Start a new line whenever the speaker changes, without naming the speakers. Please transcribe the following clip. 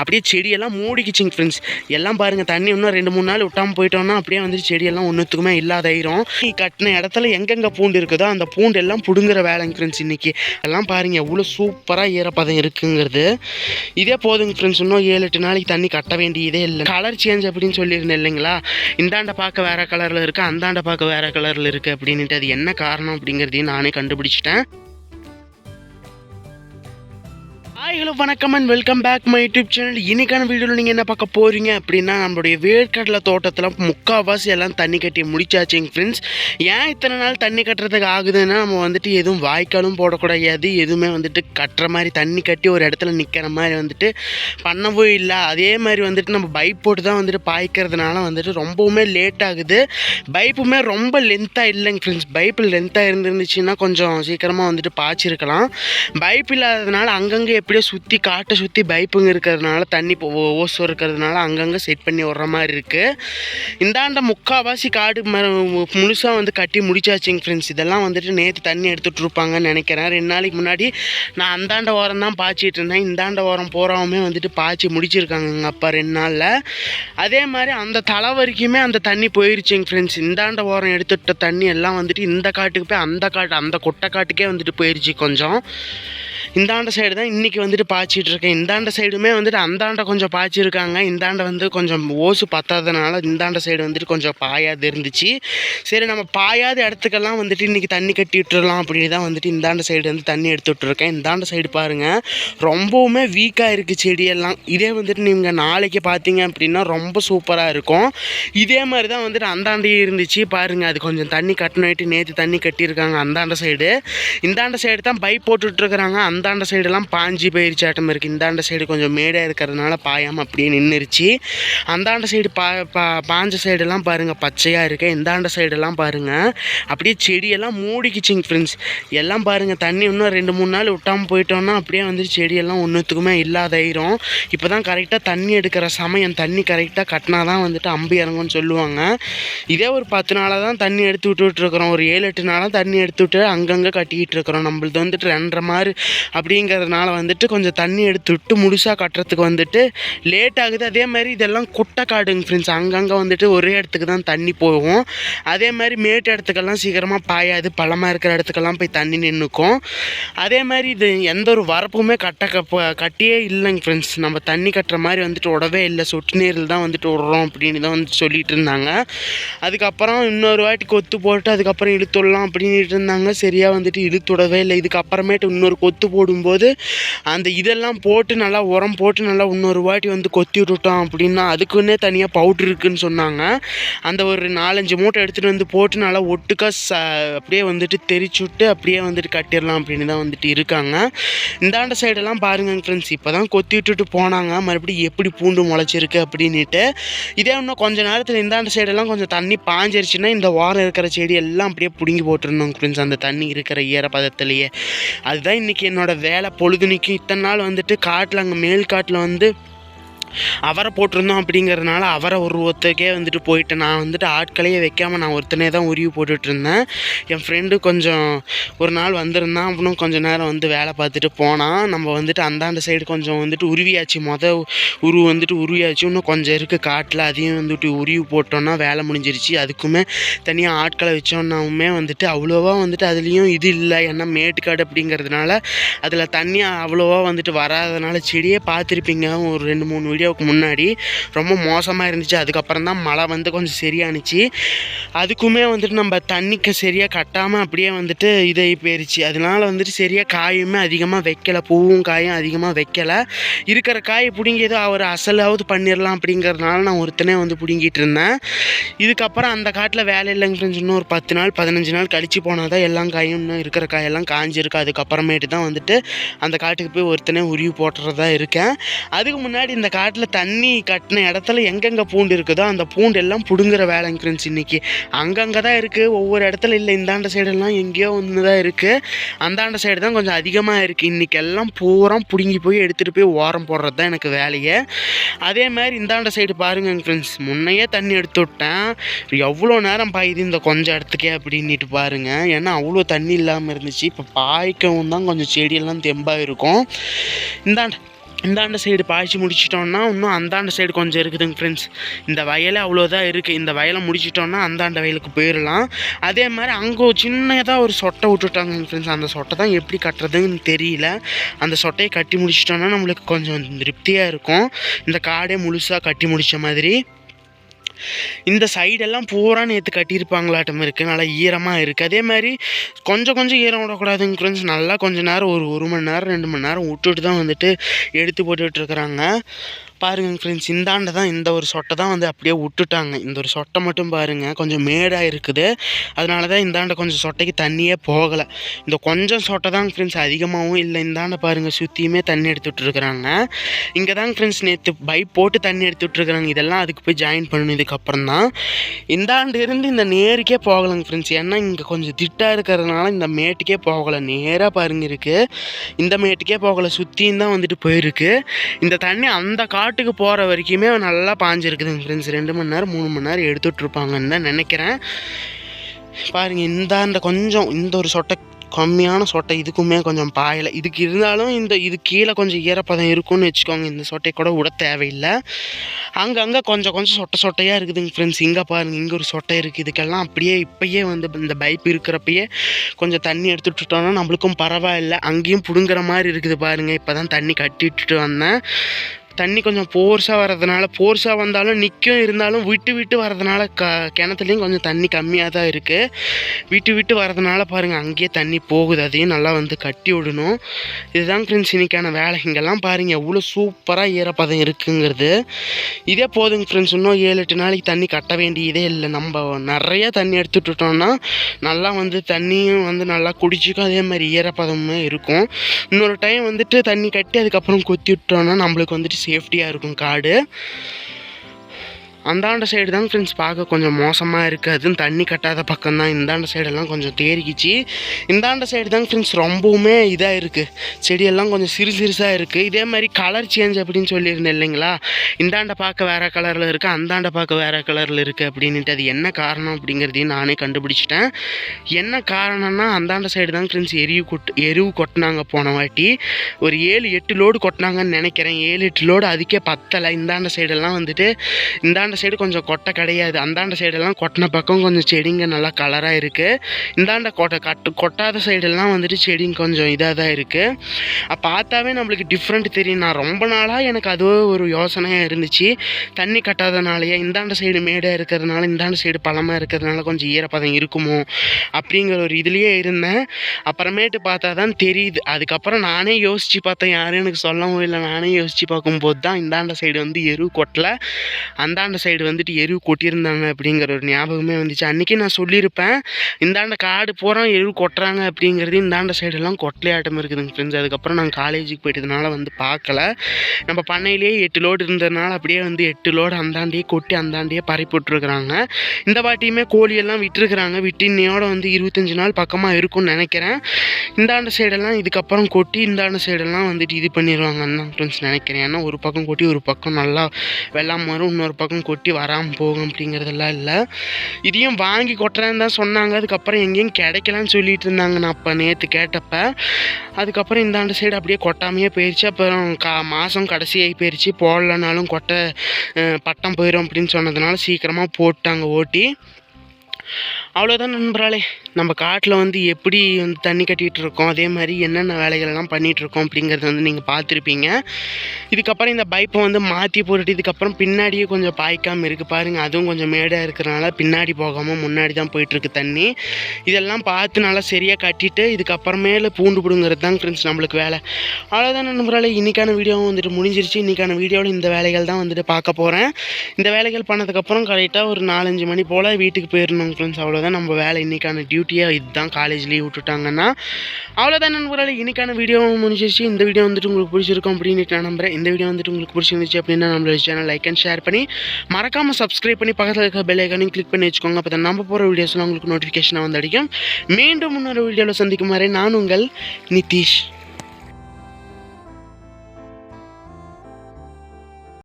அப்படியே செடியெல்லாம் மூடிக்கிச்சிங்க ஃப்ரெண்ட்ஸ் எல்லாம் பாருங்கள் தண்ணி இன்னும் ரெண்டு மூணு நாள் விட்டாமல் போயிட்டோம்னா அப்படியே வந்து செடியெல்லாம் ஒன்றுத்துக்குமே இல்லாதாயிரும். நீ கட்டின இடத்துல எங்கெங்கே பூண்டு இருக்குதோ அந்த பூண்டு எல்லாம் பிடுங்குற வேலைங்க ஃப்ரெண்ட்ஸ் இன்றைக்கி எல்லாம் பாருங்கள் எவ்வளோ சூப்பராக ஈரப்பதம் இருக்குங்கிறது. இதே போதுங்க ஃப்ரெண்ட்ஸ் இன்னும் ஏழு எட்டு நாளைக்கு தண்ணி கட்ட வேண்டியதே இல்லை. கலர் சேஞ்ச் அப்படின்னு சொல்லியிருந்தேன் இல்லைங்களா? இந்தாண்ட பார்க்க வேறு கலரில் இருக்குது அந்தாண்ட பார்க்க வேறு கலரில் இருக்குது அப்படின்ட்டு அது என்ன காரணம் அப்படிங்கிறதையும் நானே கண்டுபிடிச்சிட்டேன். ஹாய் ஹலோ வணக்கம் and welcome back my YouTube channel இன்னைக்கான வீடியோவில் நீங்கள் என்ன பார்க்க போகிறீங்க அப்படின்னா நம்மளுடைய வேர்க்கடலை தோட்டத்தில் முக்கால்வாசி எல்லாம் தண்ணி கட்டி முடிச்சாச்சுங்க ஃப்ரெண்ட்ஸ் ஏன் இத்தனை நாள் தண்ணி கட்டுறதுக்கு ஆகுதுன்னா நம்ம வந்துட்டு எதுவும் வாய்க்காலும் போடக்கூடாது எதுவுமே வந்துட்டு கட்டுற மாதிரி தண்ணி கட்டி ஒரு இடத்துல நிற்கிற மாதிரி வந்துட்டு பண்ணவும் இல்லை. அதே மாதிரி வந்துட்டு நம்ம பைப் போட்டு தான் வந்துட்டு பாய்க்கிறதுனால வந்துட்டு ரொம்பவுமே லேட் ஆகுது. பைப்புமே ரொம்ப லென்த்தாக இல்லைங்க ஃப்ரெண்ட்ஸ் பைப்பு லென்த்தாக இருந்துருந்துச்சுன்னா கொஞ்சம் சீக்கிரமாக வந்துட்டு பாய்ச்சிருக்கலாம். பைப் இல்லாததுனால அங்கங்கே எப்படி எப்படியோ சுற்றி காட்டை சுற்றி பைப்புங்க இருக்கிறதுனால தண்ணி இப்போ இருக்கிறதுனால அங்கங்கே செட் பண்ணி விட்ற மாதிரி இருக்குது இந்தாண்ட முக்கால்வாசி காடு முழுசாக வந்து கட்டி முடிச்சாச்சுங்க ஃப்ரெண்ட்ஸ் இதெல்லாம் வந்துட்டு நேற்று தண்ணி எடுத்துகிட்டு இருப்பாங்கன்னு நினைக்கிறேன். ரெண்டு நாளைக்கு முன்னாடி நான் அந்தாண்ட ஓரம் தான் பாய்ச்சிட்டு இருந்தேன். இந்தாண்ட ஓரம் போகிறவமே வந்துட்டு பாய்ச்சி முடிச்சிருக்காங்க எங்கள் அப்பா ரெண்டு நாளில். அதே மாதிரி அந்த தலை வரைக்குமே அந்த தண்ணி போயிருச்சுங்க ஃப்ரெண்ட்ஸ் இந்தாண்ட ஓரம் எடுத்துட்ட தண்ணி எல்லாம் வந்துட்டு இந்த காட்டுக்கு போய் அந்த காட்டு அந்த கொட்டை காட்டுக்கே வந்துட்டு போயிருச்சு கொஞ்சம். இந்தாண்ட சைடு தான் இன்றைக்கி வந்துட்டு பாய்ச்சிட்டு இருக்கேன். இந்தாண்ட சைடுமே வந்துட்டு அந்தாண்ட கொஞ்சம் பாய்ச்சிருக்காங்க. இந்தாண்ட வந்து கொஞ்சம் ஓசு பத்தாதனால இந்தாண்ட சைடு வந்துட்டு கொஞ்சம் பாயாது இருந்துச்சு. சரி நம்ம பாயாத இடத்துக்கெல்லாம் வந்துட்டு இன்றைக்கி தண்ணி கட்டி விட்டுறலாம் அப்படின்னு தான் வந்துட்டு இந்தாண்ட சைடு வந்து தண்ணி எடுத்து விட்டுருக்கேன். இந்தாண்ட சைடு பாருங்கள் ரொம்பவுமே வீக்காக இருக்குது செடியெல்லாம். இதே வந்துட்டு நீங்கள் நாளைக்கு பார்த்தீங்க அப்படின்னா ரொம்ப சூப்பராக இருக்கும். இதே மாதிரி தான் வந்துட்டு அந்தாண்டையே இருந்துச்சு. பாருங்கள் அது கொஞ்சம் தண்ணி கட்டணிட்டு நேற்று தண்ணி கட்டியிருக்காங்க அந்தாண்ட சைடு. இந்தாண்ட சைடு தான் பைப் போட்டுட்ருக்குறாங்க அந்தாண்ட சைடெல்லாம் பாஞ்சி பேரிச்சாட்டம் இருக்குது இந்தாண்ட சைடு கொஞ்சம் மேடாக இருக்கிறதுனால பாயாமல் அப்படியே நின்றுருச்சு அந்தாண்ட சைடு பா பா பாஞ்ச சைடெல்லாம் பாருங்கள் பச்சையாக இருக்குது இந்தாண்ட சைடெல்லாம் பாருங்கள் அப்படியே செடியெல்லாம் மூடிக்கிச்சிங்க ஃப்ரெண்ட்ஸ் எல்லாம் பாருங்கள் தண்ணி இன்னும் ரெண்டு மூணு நாள் விட்டாமல் போயிட்டோம்னா அப்படியே வந்து செடியெல்லாம் ஒன்றுத்துக்குமே இல்லாதாயிரும் இப்போ தான் கரெக்டாக தண்ணி எடுக்கிற சமயம் தண்ணி கரெக்டாக கட்டினா தான் வந்துட்டு அம்பு இறங்கும்னு சொல்லுவாங்க. இதே ஒரு பத்து நாளாக தான் தண்ணி எடுத்து விட்டுட்ருக்குறோம் ஒரு ஏழு எட்டு நாளாக தண்ணி எடுத்து விட்டு அங்கங்கே கட்டிக்கிட்டு இருக்கிறோம். நம்மளது வந்துட்டு ரெண்டரை மாதிரி அப்படிங்கிறதுனால வந்துட்டு கொஞ்சம் தண்ணி எடுத்து விட்டு முழுசாக கட்டுறதுக்கு வந்துட்டு லேட் ஆகுது. அதே மாதிரி இதெல்லாம் குட்டை காடுங்க ஃப்ரெண்ட்ஸ் அங்கங்கே வந்துட்டு ஒரே இடத்துக்கு தான் தண்ணி போகும். அதே மாதிரி மேட்டு இடத்துக்கெல்லாம் சீக்கிரமாக பாயாது. பழமாக இருக்கிற இடத்துக்கெல்லாம் போய் தண்ணி நின்றுக்கும் அதே மாதிரி இது எந்த ஒரு வரப்புமே கட்ட கட்டியே இல்லைங்க ஃப்ரெண்ட்ஸ் நம்ம தண்ணி கட்டுற மாதிரி வந்துட்டு உடவே இல்லை. சொட்டு நீரில் தான் வந்துட்டு விட்றோம் அப்படின்னு தான் வந்துட்டு சொல்லிட்டு இருந்தாங்க. அதுக்கப்புறம் இன்னொரு வாட்டி கொத்து போட்டு அதுக்கப்புறம் இழுத்துடலாம் அப்படின்ட்டு இருந்தாங்க. சரியாக வந்துட்டு இழுத்து விடவே இல்லை. இதுக்கப்புறமேட்டு இன்னொரு கொத்து போடும்போது அந்த இதெல்லாம் போட்டு நல்லா உரம் போட்டு நல்லா இன்னொரு வாட்டி வந்து கொத்தி விட்டுட்டோம் அப்படின்னா அதுக்குன்னே தனியாக பவுட்ரு இருக்குதுன்னு சொன்னாங்க. அந்த ஒரு நாலஞ்சு மூட்டை எடுத்துகிட்டு வந்து போட்டு நல்லா ஒட்டுக்கா ச அப்படியே வந்துட்டு தெரிச்சு விட்டு அப்படியே வந்துட்டு கட்டிடலாம் அப்படின்னு தான் வந்துட்டு இருக்காங்க. இந்தாண்ட சைடெல்லாம் பாருங்க ஃப்ரெண்ட்ஸ் இப்போ தான் கொத்தி விட்டுட்டு போனாங்க. மறுபடியும் எப்படி பூண்டு முளைச்சிருக்கு அப்படின்ட்டு இதே இன்னும் கொஞ்ச நேரத்தில் இந்தாண்ட சைடெல்லாம் கொஞ்சம் தண்ணி பாஞ்சிருச்சுன்னா இந்த வாரம் இருக்கிற செடி எல்லாம் அப்படியே பிடுங்கி போட்டுருந்தோம் ஃப்ரெண்ட்ஸ் அந்த தண்ணி இருக்கிற ஈரப்பதத்துலேயே. அதுதான் இன்றைக்கி என்னோட வேலை பொழுதுனிக்கும் இத்தனை நாள் வந்துட்டு காட்டில் அங்கே மேல் காட்டில் வந்து அவரை போட்டிருந்தோம் அப்படிங்கிறதுனால அவரை ஒரு ஒருத்தருக்கே வந்துட்டு போயிட்டு நான் வந்துட்டு ஆட்களையே வைக்காமல் நான் ஒருத்தனே தான் உருவி போட்டுட்டு இருந்தேன் என் ஃப்ரெண்டு கொஞ்சம் ஒரு நாள் வந்திருந்தான். அப்புறம் கொஞ்சம் நேரம் வந்து வேலை பார்த்துட்டு போனான். நம்ம வந்துட்டு அந்தாண்ட சைடு கொஞ்சம் வந்துட்டு உருவியாச்சு. மொதல் உருவு வந்துட்டு உருவியாச்சு. இன்னும் கொஞ்சம் இருக்குது காட்டில். அதையும் வந்துட்டு உருவி போட்டோன்னா வேலை முடிஞ்சிருச்சு. அதுக்குமே தனியாக ஆட்களை வச்சோன்னாவுமே வந்துட்டு அவ்வளோவா வந்துட்டு அதுலேயும் இது இல்லை. ஏன்னா மேட்டுக்காடு அப்படிங்கிறதுனால அதில் தண்ணி அவ்வளோவா வந்துட்டு வராதனால செடியே பார்த்துருப்பீங்க. ஒரு ரெண்டு மூணு வீடியோவுக்கு முன்னாடி ரொம்ப மோசமாக இருந்துச்சு. அதுக்கப்புறம் தான் மழை வந்து கொஞ்சம் சரியானுச்சு. அதுக்குமே வந்துட்டு நம்ம தண்ணிக்கு சரியாக கட்டாமல் அப்படியே வந்துட்டு இதாகி போயிருச்சு. அதனால வந்துட்டு சரியாக காயுமே அதிகமாக வைக்கலை. பூவும் காயும் அதிகமாக வைக்கலை. இருக்கிற காய் பிடுங்கி ஏதோ அவர் அசலாவது பண்ணிடலாம் அப்படிங்கிறதுனால நான் ஒருத்தனே வந்து பிடுங்கிட்டு இருந்தேன். இதுக்கப்புறம் அந்த காட்டில் வேலை இல்லைங்க ஃப்ரெண்ட்ஸ் இன்னும் ஒரு பத்து நாள் பதினஞ்சு நாள் கழிச்சு போனால் தான் எல்லாம் காயும் இன்னும் இருக்கிற காயெல்லாம் காஞ்சிருக்கு. அதுக்கப்புறமேட்டு தான் வந்துட்டு அந்த காட்டுக்கு போய் ஒருத்தனே உருவி போட்டுறதா இருக்கேன். அதுக்கு முன்னாடி இந்த காட்டில் தண்ணி கட்டின இடத்துல எங்கெங்கே பூண்டு இருக்குதோ அந்த பூண்டு எல்லாம் பிடுங்குற வேலைங்க ஃப்ரெண்ட்ஸ் இன்றைக்கி அங்கங்கே தான் இருக்குது ஒவ்வொரு இடத்துல இல்லை இந்தாண்ட சைடெல்லாம் எங்கேயோ ஒன்று தான் இருக்குது அந்தாண்ட சைடு தான் கொஞ்சம் அதிகமாக இருக்குது இன்றைக்கி எல்லாம் பூரா பிடுங்கி போய் எடுத்துகிட்டு போய் ஓரம் போடுறது தான் எனக்கு வேலையே. அதே மாதிரி இந்தாண்ட சைடு பாருங்க ஃப்ரெண்ட்ஸ் முன்னையே தண்ணி எடுத்து விட்டேன். எவ்வளோ நேரம் பாயுது இந்த கொஞ்சம் இடத்துக்கே அப்படின்ட்டு பாருங்க. ஏன்னா அவ்வளோ தண்ணி இல்லாமல் இருந்துச்சு. இப்போ பாய்க்கவும் தான் கொஞ்சம் செடியெல்லாம் தெம்பாக இருக்கும் இந்தாண்ட இந்தாண்ட சைடு பாய்ச்சி முடிச்சிட்டோன்னா இன்னும் அந்தாண்ட சைடு கொஞ்சம் இருக்குதுங்க ஃப்ரெண்ட்ஸ் இந்த வயலே அவ்வளோதான் இருக்குது இந்த வயலை முடிச்சிட்டோன்னா அந்தாண்ட வயலுக்கு போயிடலாம். அதே மாதிரி அங்கே சின்னதாக ஒரு சொட்டை விட்டுட்டாங்க ஃப்ரெண்ட்ஸ் அந்த சொட்டை தான் எப்படி கட்டுறதுன்னு தெரியல. அந்த சொட்டையை கட்டி முடிச்சிட்டோன்னா நம்மளுக்கு கொஞ்சம் திருப்தியாக இருக்கும். இந்த காடே முழுசாக கட்டி முடித்த மாதிரி. இந்த சைடெல்லாம் பூரா நேற்று கட்டியிருப்பாங்களாட்டம் இருக்குது நல்லா ஈரமாக இருக்குது அதே மாதிரி கொஞ்சம் கொஞ்சம் ஈரம் விடக்கூடாதுங்க ஃப்ரெண்ட்ஸ் நல்லா கொஞ்சம் நேரம் ஒரு ஒரு மணி நேரம் ரெண்டு மணி நேரம் விட்டுட்டு தான் வந்துட்டு எடுத்து போட்டுட்டு பாருங்கள் பாருங்க ஃப்ரெண்ட்ஸ் இந்தாண்ட தான் இந்த ஒரு சொட்டை தான் வந்து அப்படியே விட்டுட்டாங்க. இந்த ஒரு சொட்டை மட்டும் பாருங்கள் கொஞ்சம் மேடாக இருக்குது. அதனால தான் இந்தாண்ட கொஞ்சம் சொட்டைக்கு தண்ணியே போகலை. இந்த கொஞ்சம் சொட்டை தான் ஃப்ரெண்ட்ஸ் அதிகமாகவும் இல்லை. இந்தாண்ட பாருங்கள் சுற்றியுமே தண்ணி எடுத்து விட்ருக்குறாங்க இங்கே தான் ஃப்ரெண்ட்ஸ் நேற்று பைப் போட்டு தண்ணி எடுத்து விட்ருக்குறாங்க இதெல்லாம் அதுக்கு போய் ஜாயின் பண்ணணும் இதுக்கப்புறம் தான். இந்தாண்டு இருந்து இந்த நேருக்கே போகலைங்க ஃப்ரெண்ட்ஸ் ஏன்னா இங்கே கொஞ்சம் திட்டாக இருக்கிறதுனால இந்த மேட்டுக்கே போகலை. நேராக பாருங்க இருக்குது இந்த மேட்டுக்கே போகலை. சுற்றியும் தான் வந்துட்டு போயிருக்கு. இந்த தண்ணி அந்த காட்டுக்கு போகிற வரைக்குமே நல்லா பாஞ்சிருக்குதுங்க ஃப்ரெண்ட்ஸ் ரெண்டு மணி நேரம் மூணு மணி நேரம் எடுத்துட்ருப்பாங்கன்னு தான் நினைக்கிறேன். பாருங்கள் இந்த கொஞ்சம் இந்த ஒரு சொட்டை கம்மியான சொட்டை இதுக்குமே கொஞ்சம் பாயலை. இதுக்கு இருந்தாலும் இந்த இது கீழே கொஞ்சம் ஈரப்பதம் இருக்கும்னு வச்சுக்கோங்க. இந்த சொட்டை கூட விட தேவையில்லை. அங்கங்கே கொஞ்சம் கொஞ்சம் சொட்டை சொட்டையாக இருக்குதுங்க ஃப்ரெண்ட்ஸ் இங்கே பாருங்கள் இங்கே ஒரு சொட்டை இருக்குது இதுக்கெல்லாம் அப்படியே இப்போயே வந்து இந்த பைப் இருக்கிறப்பயே கொஞ்சம் தண்ணி எடுத்துகிட்டுட்டோம்னா நம்மளுக்கும் பரவாயில்ல. அங்கேயும் பிடுங்குற மாதிரி இருக்குது பாருங்கள் இப்போ தான் தண்ணி கட்டிட்டு வந்தேன். தண்ணி கொஞ்சம் போர்ஸாக வர்றதுனால போர்ஸாக வந்தாலும் நிற்கும் இருந்தாலும் விட்டு விட்டு வர்றதுனால க கிணத்துலையும் கொஞ்சம் தண்ணி கம்மியாக தான் இருக்குது விட்டு விட்டு வர்றதுனால பாருங்கள் அங்கேயே தண்ணி போகுது. அதையும் நல்லா வந்து கட்டி விடணும். இதுதான் ஃப்ரெண்ட்ஸ் இன்னைக்கான வேலை. இங்கெல்லாம் பாருங்கள் எவ்வளோ சூப்பராக ஈரப்பதம் இருக்குங்கிறது. இதே போதுங்க ஃப்ரெண்ட்ஸ் இன்னும் ஏழு எட்டு நாளைக்கு தண்ணி கட்ட வேண்டியதே இல்லை. நம்ம நிறைய தண்ணி எடுத்துட்டுட்டோம்னா நல்லா வந்து தண்ணியும் வந்து நல்லா குடிச்சிக்கும். அதே மாதிரி ஈரப்பதமும் இருக்கும். இன்னொரு டைம் வந்துட்டு தண்ணி கட்டி அதுக்கப்புறம் கொத்தி விட்டோம்னா நம்மளுக்கு வந்துட்டு சேஃப்டியாக இருக்கும் காடு. அந்தாண்ட சைடு தான் ஃப்ரெண்ட்ஸ் பார்க்க கொஞ்சம் மோசமாக இருக்குது அதுவும் தண்ணி கட்டாத பக்கம் தான் இந்தாண்ட சைடெல்லாம் கொஞ்சம் தேறிக்கிச்சு. இந்தாண்ட சைடு தான் ஃப்ரெண்ட்ஸ் ரொம்பவுமே இதாக இருக்குது செடியெல்லாம் கொஞ்சம் சிறு சிறுசாக இருக்குது இதே மாதிரி கலர் சேஞ்ச் அப்படின்னு சொல்லியிருந்தேன் இல்லைங்களா? இந்தாண்ட பார்க்க வேறு கலரில் இருக்குது அந்தாண்ட பார்க்க வேறு கலரில் இருக்குது அப்படின்ட்டு அது என்ன காரணம் அப்படிங்கிறதையும் நானே கண்டுபிடிச்சிட்டேன். என்ன காரணம்னா அந்தாண்ட சைடு தான் ஃப்ரெண்ட்ஸ் எரிவு கொட்டு எரிவு கொட்டினாங்க போன வாட்டி. ஒரு ஏழு எட்டு லோடு கொட்டினாங்கன்னு நினைக்கிறேன். ஏழு எட்டு லோடு அதுக்கே பத்தலை. இந்தாண்ட சைடெல்லாம் வந்துட்டு இந்தாண்ட சைடு கொஞ்சம் கொட்டை கிடையாது. அந்தாண்ட சைடெல்லாம் கொட்டின பக்கம் கொஞ்சம் செடிங்க நல்லா கலராக இருக்குது இந்தாண்ட கொட்டை கட்டு கொட்டாத சைடெல்லாம் வந்துட்டு செடிங்க கொஞ்சம் இதாக தான் இருக்குது பார்த்தாவே நம்மளுக்கு டிஃப்ரெண்ட் தெரியும். நான் ரொம்ப நாளாக எனக்கு அதுவே ஒரு யோசனையாக இருந்துச்சு. தண்ணி கட்டாதனாலேயே இந்தாண்ட சைடு மேடாக இருக்கிறதுனால இந்தாண்ட சைடு பழமாக இருக்கிறதுனால கொஞ்சம் ஈரப்பதம் இருக்குமோ அப்படிங்கிற ஒரு இதுலேயே இருந்தேன். அப்புறமேட்டு பார்த்தா தான் தெரியுது. அதுக்கப்புறம் நானே யோசித்து பார்த்தேன். யாரும் எனக்கு சொல்லவும் இல்லை. நானே யோசித்து பார்க்கும்போது தான் இந்தாண்ட சைடு வந்து எரு கொட்டலை. அந்தாண்ட சைடு சைடு வந்துட்டு எருவு கொட்டியிருந்தாங்க அப்படிங்கிற ஒரு ஞாபகமே வந்துச்சு. அன்றைக்கி நான் சொல்லியிருப்பேன் இந்தாண்ட காடு போகிறோம் எருவு கொட்டுறாங்க அப்படிங்கிறது இந்தாண்ட சைடெல்லாம் கொட்டையாட்டம் இருக்குதுங்க ஃப்ரெண்ட்ஸ் அதுக்கப்புறம் நான் காலேஜுக்கு போயிட்டதுனால வந்து பார்க்கல. நம்ம பண்ணையிலேயே எட்டு லோடு இருந்ததுனால அப்படியே வந்து எட்டு லோடு அந்தாண்டியே கொட்டி அந்தாண்டியே பரப்பி விட்ருக்குறாங்க இந்த வாட்டியுமே கோழியெல்லாம் விட்டுருக்குறாங்க. விட்டு இன்னையோட வந்து இருபத்தஞ்சி நாள் பக்கமாக இருக்கும்னு நினைக்கிறேன். இந்தாண்ட சைடெல்லாம் இதுக்கப்புறம் கொட்டி இந்தாண்ட சைடெல்லாம் வந்துட்டு இது பண்ணிடுவாங்கன்னு தான் ஃப்ரெண்ட்ஸ் நினைக்கிறேன். ஏன்னா ஒரு பக்கம் கொட்டி ஒரு பக்கம் நல்லா வெள்ளாம வரும் இன்னொரு பக்கம் கொட்டி வராமல் போகும் அப்படிங்கிறதெல்லாம் இல்லை. இதையும் வாங்கி கொட்டுறேன்னு தான் சொன்னாங்க. அதுக்கப்புறம் எங்கேயும் கிடைக்கலன்னு சொல்லிட்டு இருந்தாங்க. நான் அப்போ நேற்று கேட்டப்ப அதுக்கப்புறம் இந்தாண்ட சைடு அப்படியே கொட்டாமையே போயிடுச்சு அப்புறம் கா மாதம் கடைசியாகி போயிடுச்சு போடலனாலும் கொட்டை பட்டம் போயிடும் அப்படின்னு சொன்னதுனால சீக்கிரமாக போட்டாங்க ஓட்டி. அவ்வளோதான் நண்பராளே நம்ம காட்டில் வந்து எப்படி வந்து தண்ணி கட்டிகிட்டு இருக்கோம் அதே மாதிரி என்னென்ன வேலைகள்லாம் பண்ணிகிட்டு இருக்கோம் அப்படிங்கிறத வந்து நீங்கள் பார்த்துருப்பீங்க. இதுக்கப்புறம் இந்த பைப்பை வந்து மாற்றி போட்டுட்டு இதுக்கப்புறம் பின்னாடியே கொஞ்சம் பாய்க்காமல் இருக்குது பாருங்கள் அதுவும் கொஞ்சம் மேடாக இருக்கிறனால பின்னாடி போகாமல் முன்னாடி தான் போயிட்டுருக்கு தண்ணி. இதெல்லாம் பார்த்து நல்லா சரியாக கட்டிட்டு இதுக்கப்புறமேல பூண்டு பிடுங்கிறது தான் ஃப்ரெண்ட்ஸ் நம்மளுக்கு வேலை. அவ்வளோதான் நண்பராளே இன்றைக்கான வீடியோவும் வந்துட்டு முடிஞ்சிருச்சு. இன்றைக்கான வீடியோவில் இந்த வேலைகள் தான் வந்துட்டு பார்க்க போகிறேன் இந்த வேலைகள் பண்ணதுக்கப்புறம் கரெக்டாக ஒரு நாலஞ்சு மணி போல் வீட்டுக்கு போயிடணும் ஃப்ரெண்ட்ஸ் அவ்வளோதான் நம்ம வேலை. இன்றைக்கான டியூட்டியாக இதுதான். காலேஜ் லீவ் விட்டுட்டாங்கன்னா அவ்வளோதான் நண்பர்களே. இன்றைக்கான வீடியோ முடிஞ்சிருச்சு. இந்த வீடியோ வந்துட்டு உங்களுக்கு பிடிச்சிருக்கும் அப்படின்னு நான் நம்புறேன். இந்த வீடியோ வந்துட்டு உங்களுக்கு பிடிச்சிருந்துச்சு அப்படின்னா நம்மளோட சேனல் லைக் அண்ட் ஷேர் பண்ணி மறக்காமல் சப்ஸ்கிரைப் பண்ணி பக்கத்தில் இருக்க பெல் ஐக்கானையும் கிளிக் பண்ணி வச்சுக்கோங்க. அப்போ தான் நம்ம போகிற வீடியோஸ்லாம் உங்களுக்கு நோட்டிஃபிகேஷனாக வந்து அடிக்கும். மீண்டும் இன்னொரு வீடியோவில் சந்திக்கும் வரை நான் உங்கள் நிதிஷ்.